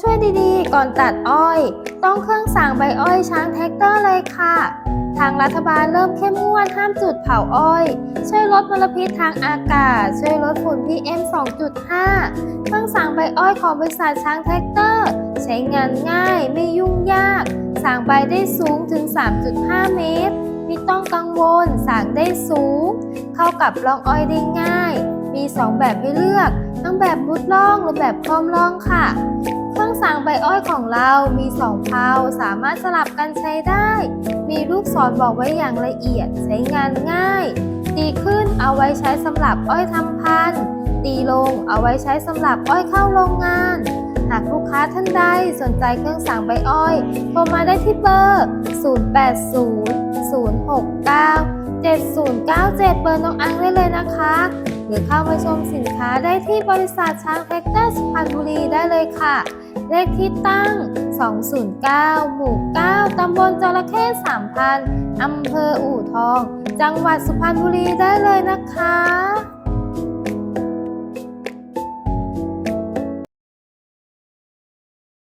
ช่วยดีๆ ก่อนตัดอ้อย ต้องเครื่องสั่งใบอ้อยช้างแท็กเตอร์เลยค่ะ ทางรัฐบาลเริ่มเข้มงวดห้ามจุดเผาอ้อย ช่วยลดมลพิษทางอากาศ ช่วยลดฝุ่น PM 2.5 เครื่องสั่งใบอ้อยของบริษัทช้างแท็กเตอร์ ใช้งานง่ายไม่ยุ่งยากสั่งใบได้สูงถึง 3.5 เมตรไม่ต้องกังวลสั่งได้สูง เข้ากับรองอ้อยได้ง่าย มี 2 แบบให้เลือก ทั้งแบบมุดล่องหรือแบบคล้อมล่องค่ะ เครื่องสั่งใบอ้อยของเรามี2เพาสามารถสลับกันใช้ได้ มีลูกศรบอกไว้อย่างละเอียดใช้งานง่าย ตีขึ้นเอาไว้ใช้สำหรับอ้อยทำพันธุ์ตีลงเอาไว้ใช้สำหรับอ้อยเข้าโรงงาน หากลูกค้าท่านใดสนใจเครื่องสั่งใบอ้อยโทรมาได้ที่เบอร์ 080 069 7097 เบอร์น้องอังได้เลยนะคะ รือเข้ามาชมสินค้าได้ที่บริษัทช้างแฟกเตอร์สุพรรณบุรีได้เลยค่ะ เลขที่ตั้ง 209 หมู่ 9 ตำบลจระเข้3,000อำเภออู่ทอง จังหวัดสุพรรณบุรีได้เลยนะคะ